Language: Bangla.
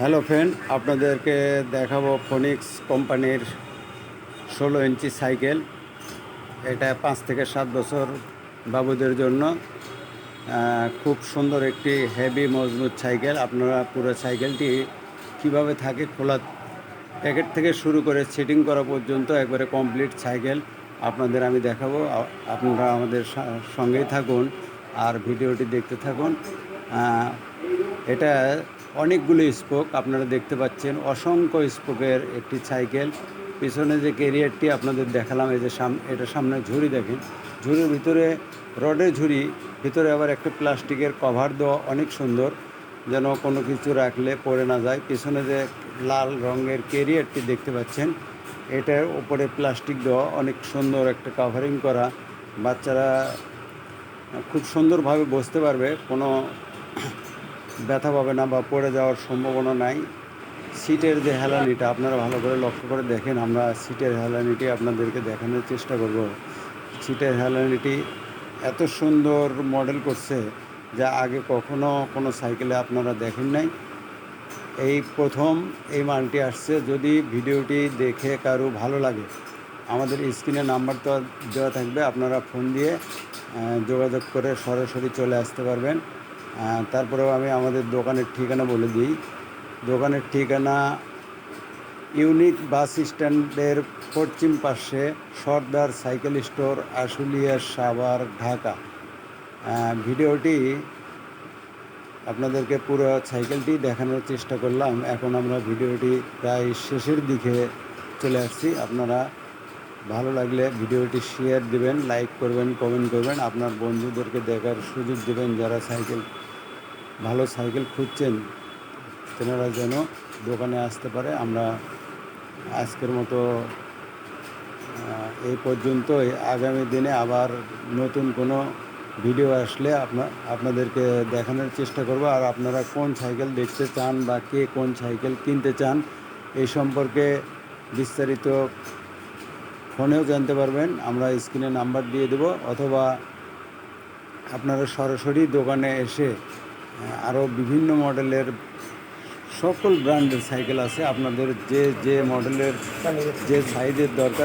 হ্যালো ফ্রেন্ড, আপনাদেরকে দেখাবো ফোনিক্স কোম্পানির ষোলো ইঞ্চি সাইকেল। এটা পাঁচ থেকে সাত বছর বাবুদের জন্য। খুব সুন্দর একটি হেভি মজবুত সাইকেল। আপনারা পুরো সাইকেলটি কীভাবে থাকে খোলা প্যাকেট থেকে শুরু করে সেটিং করা পর্যন্ত একবারে কমপ্লিট সাইকেল আপনাদের আমি দেখাবো। আপনারা আমাদের সঙ্গেই থাকুন আর ভিডিওটি দেখতে থাকুন। এটা অনেকগুলো স্পোক, আপনারা দেখতে পাচ্ছেন। অসংখ্য স্পোকের একটি সাইকেল। পিছনে যে ক্যারিয়ারটি আপনাদের দেখালাম, এই যে সাম, এটা সামনে ঝুড়ি দেখেন। ঝুড়ির ভিতরে, রডের ঝুড়ি, ভিতরে আবার একটা প্লাস্টিকের কভার দেওয়া অনেক সুন্দর। যেন কোনো কিছু রাখলে পড়ে না যায়। পিছনে যে লাল রঙের ক্যারিয়ারটি দেখতে পাচ্ছেন, এটার ওপরে প্লাস্টিক দেওয়া অনেক সুন্দর একটা কাভারিং করা। বাচ্চারা খুব সুন্দরভাবে বসতে পারবে। কোনো ব্যথা পাবে না বা পড়ে যাওয়ার সম্ভাবনা নাই। সিটের যে হেলানিটা, আপনারা ভালো করে লক্ষ্য করে দেখেন, আমরা সিটের হেলানিটি আপনাদেরকে দেখানোর চেষ্টা করব। সিটের হেলানিটি এত সুন্দর মডেল করছে যা আগে কখনো কোনো সাইকেলে আপনারা দেখেন নাই। এই প্রথম এই মালটি আসছে, যদি ভিডিওটি দেখে কারও ভালো লাগে, আমাদের স্ক্রিনে নাম্বার তো দেওয়া থাকবে, আপনারা ফোন দিয়ে যোগাযোগ করে সরাসরি চলে আসতে পারবেন। তারপরেও আমি আমাদের দোকানের ঠিকানা বলে দিই। দোকানের ঠিকানা ইউনিক বাস স্ট্যান্ডের পশ্চিম পাশে সর্দার সাইকেল স্টোর, আশুলিয়া সাভার, ঢাকা। ভিডিওটি আপনাদেরকে পুরো সাইকেলটি দেখানোর চেষ্টা করলাম। এখন আমরা ভিডিওটি প্রায় শেষের দিকে চলে আসছি। আপনারা ভালো লাগলে ভিডিওটি শেয়ার দিবেন লাইক করবেন কমেন্ট করবেন। আপনার বন্ধুদেরকে দেখার সুযোগ দেবেন যারা সাইকেল, ভালো সাইকেল খুঁজছেন, তেনারা যেন দোকানে আসতে পারে। আমরা আজকের মতো এই পর্যন্তই আগামী দিনে আবার নতুন কোনো ভিডিও আসলে আপনা, আপনাদেরকে দেখানোর চেষ্টা করব। আর আপনারা কোন সাইকেল দেখতে চান বা কে কোন সাইকেল কিনতে চান, এই সম্পর্কে বিস্তারিত ফোনেও জানতে পারবেন। আমরা স্ক্রিনে নাম্বার দিয়ে দেব, অথবা আপনারা সরাসরি দোকানে এসে আরও বিভিন্ন মডেলের সকল ব্র্যান্ডের সাইকেল আছে। আপনাদের যে যে মডেলের, যে সাইজের দরকার